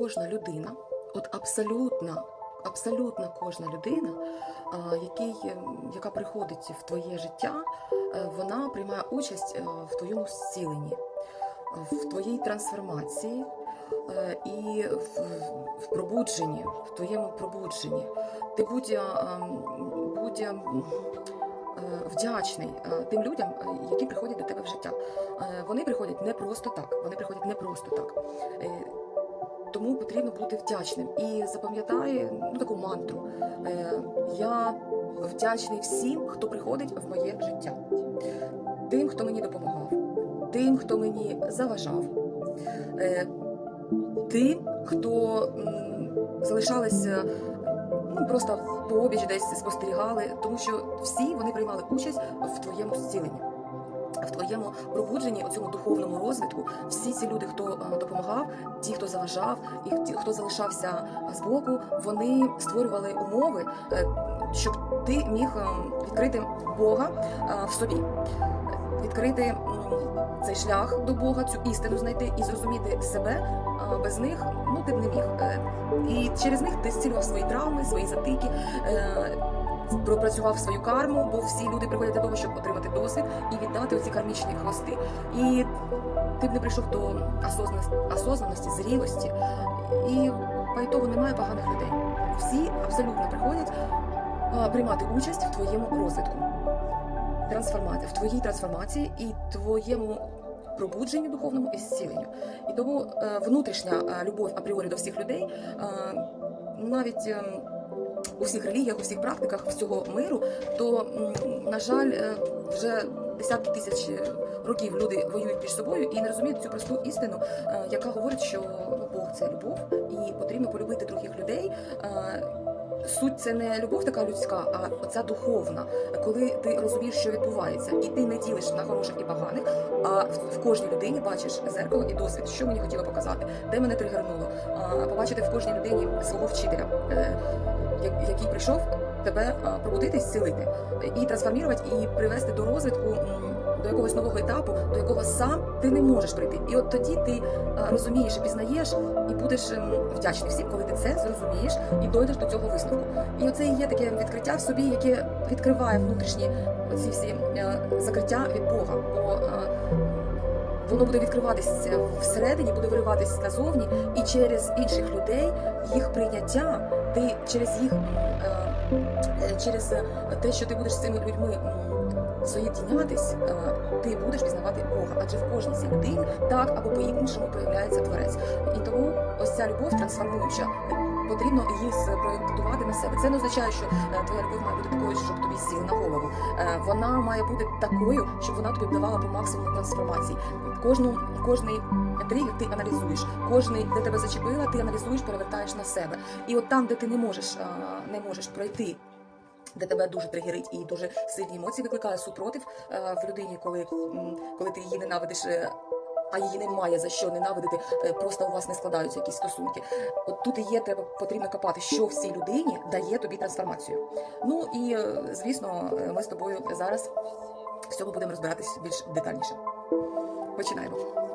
кожна людина, от абсолютно, абсолютно кожна людина, який, е, яка приходить в твоє життя, е, вона приймає участь е, в твоєму зціленні, в твоїй трансформації і в, пробудженні, в твоєму пробудженні. Ти будь, будь вдячний тим людям, які приходять до тебе в життя. Вони приходять не просто так. Вони приходять не просто так. Тому потрібно бути вдячним. І запам'ятай ну, таку мантру. Е, Я вдячний всім, хто приходить в моє життя. Тим, хто мені допомагав, тим, хто мені заважав, е, тим, хто залишалися ну, просто пообіч десь спостерігали, тому що всі вони приймали участь в твоєму зціленні. В твоєму пробудженні, у цьому духовному розвитку, всі ці люди, хто е, допомагав, ті, хто заважав, і ті, хто залишався збоку, вони створювали умови, е, щоб ти міг е, відкрити Бога е, в собі, відкрити цей шлях до Бога, цю істину знайти і зрозуміти себе. Без них ну ти б не міг. Е, І через них ти зцілював свої травми, свої затики. Пропрацював свою карму, бо всі люди приходять для того, щоб отримати досвід і віддати оці кармічні хвости. І ти б не прийшов до осознаності, осознаності зрілості. І по немає поганих людей. Всі абсолютно приходять приймати участь в твоєму розвитку, трансформації, в твоїй трансформації і твоєму. Пробудженню духовному і зціленню. І тому е, внутрішня е, любов апріорі до всіх людей е, навіть. У всіх релігіях, у всіх практиках всього миру, то на жаль, е, вже десятки тисяч років люди воюють між собою і не розуміють цю просту істину, е, яка говорить, що Бог це любов, і потрібно полюбити других людей. Суть це не любов така людська, а оця духовна, коли ти розумієш, що відбувається, і ти не ділиш на хороших і поганих, а в, кожній людині бачиш зеркало і досвід, що мені хотіло показати, де мене тригернуло, побачити в кожній людині свого вчителя, е, який прийшов тебе пробудити, зцілити і трансформувати, і привести до розвитку до якогось нового етапу, до якого сам ти не можеш прийти. І от тоді ти розумієш пізнаєш, і будеш ем, вдячний всім, коли ти це зрозумієш і дойдеш до цього висновку. І оце і є таке відкриття в собі, яке відкриває внутрішні оці всі е, закриття від Бога. Бо е, воно буде відкриватися всередині, буде вириватися назовні, і через інших людей їх прийняття, ти через їх е, е, через те, що ти будеш з цими людьми соєдінятись, е, ти будеш пізнавати Бога, адже в кожній цій людині так або по-іншому проявляється творець. І тому ось ця любов трансформуюча. Потрібно її спроєктувати на себе. Це не означає, що е, твоя любов має бути такою, щоб тобі сіли на голову. Е, Вона має бути такою, щоб вона тобі давала по максимуму трансформації. Кожну кожний тригер ти аналізуєш, кожний, де тебе зачепила, ти аналізуєш, перевертаєш на себе. І от там, де ти не можеш не можеш пройти. Де тебе дуже тригерить і дуже сильні емоції викликає супротив е, в людині, коли, коли ти її ненавидиш, е, а її немає за що ненавидити, е, просто у вас не складаються якісь стосунки. От тут і є, треба потрібно копати, що в цій людині дає тобі трансформацію. Ну і звісно, ми з тобою зараз в цьому будемо розбиратись більш детальніше. Починаємо.